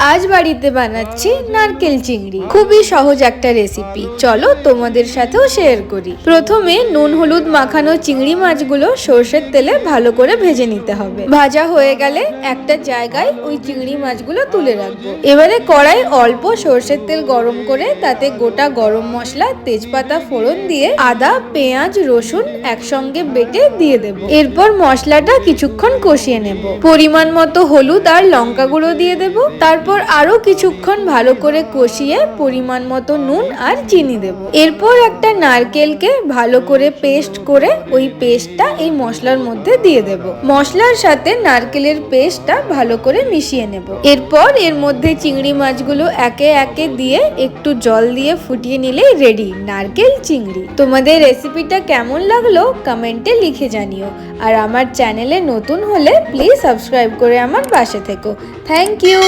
আজ বাড়িতে বানাচ্ছি নারকেল চিংড়ি। খুবই সহজ একটা রেসিপি চলো তোমাদের সাথেও শেয়ার করি। প্রথমে নুন, হলুদ মাখানো চিংড়ি মাছগুলো সর্ষের তেলে ভালো করে ভেজে নিতে হবে। ভাজা হয়ে গেলে একটা জায়গায় ওই চিংড়ি মাছগুলো তুলে রাখব। এবারে কড়াই অল্প সর্ষের তেল গরম করে তাতে গোটা গরম মশলা, তেজপাতা ফোড়ন দিয়ে আদা, পেঁয়াজ, রসুন একসঙ্গে বেটে দিয়ে দেব। এরপর মশলাটা কিছুক্ষণ কষিয়ে নেব। পরিমাণ মতো হলুদ আর লঙ্কা গুঁড়ো দিয়ে দেব। তারপর আরও কিছুক্ষণ ভালো করে কষিয়ে পরিমাণ মতো নুন আর চিনি দেব। এরপর একটা নারকেলকে ভালো করে পেস্ট করে ওই পেস্টটা এই মশলার মধ্যে দিয়ে দেব। মশলার সাথে নারকেলের পেস্টটা ভালো করে মিশিয়ে নেব। এরপর এর মধ্যে চিংড়ি মাছগুলো একে একে দিয়ে একটু জল দিয়ে ফুটিয়ে নিলেই রেডি নারকেল চিংড়ি। তোমাদের রেসিপিটা কেমন লাগল কমেন্টে লিখে জানিও। আর আমার চ্যানেলে নতুন হলে প্লিজ সাবস্ক্রাইব করে আমার পাশে থেকো। Thank you